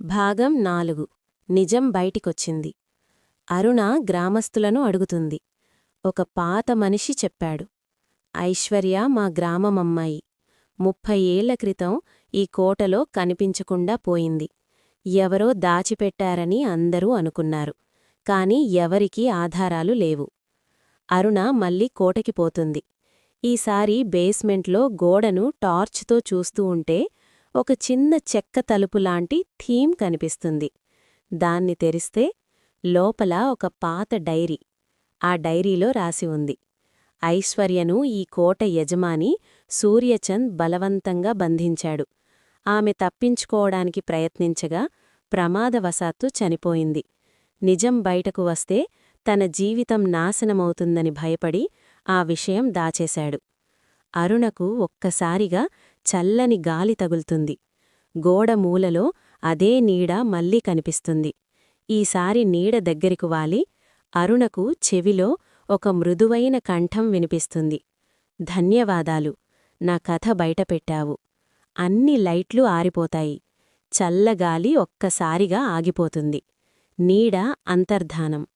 భాగం నాలుగు. నిజం బయటికొచ్చింది. అరుణ గ్రామస్తులను అడుగుతుంది. ఒక పాత మనిషి చెప్పాడు. ఐశ్వర్య మా గ్రామమమ్మాయి. ముప్పై ఏళ్ళ క్రితం ఈ కోటలో కనిపించకుండా పోయింది. ఎవరో దాచిపెట్టారని అందరూ అనుకున్నారు. కాని ఎవరికీ ఆధారాలు లేవు. అరుణ మళ్ళీ కోటకి పోతుంది. ఈసారి బేస్మెంట్లో గోడను టార్చ్తో చూస్తూ ఉంటే ఒక చిన్న చెక్క తలుపులాంటి థీమ్ కనిపిస్తుంది. దాన్ని తెరిస్తే లోపల ఒక పాత డైరీ ఆ డైరీలో రాసి ఉంది. ఐశ్వర్యను ఈ కోట యజమాని సూర్యచంద్ బలవంతంగా బంధించాడు. ఆమె తప్పించుకోవడానికి ప్రయత్నించగా ప్రమాదవశాత్తు చనిపోయింది. నిజం బయటకు వస్తే తన జీవితం నాశనమవుతుందని భయపడి ఆ విషయం దాచేశాడు. అరుణకు ఒక్కసారిగా చల్లని గాలి తగులుతుంది. గోడ మూలలో అదే నీడ మళ్ళీ కనిపిస్తుంది. ఈసారి నీడ దగ్గరికి వాలి. అరుణకు చెవిలో ఒక మృదువైన కంఠం వినిపిస్తుంది. ధన్యవాదాలు. నా కథ బయటపెట్టావు. అన్ని లైట్లు ఆరిపోతాయి. చల్లగాలి ఒక్కసారిగా ఆగిపోతుంది. నీడ అంతర్ధానం.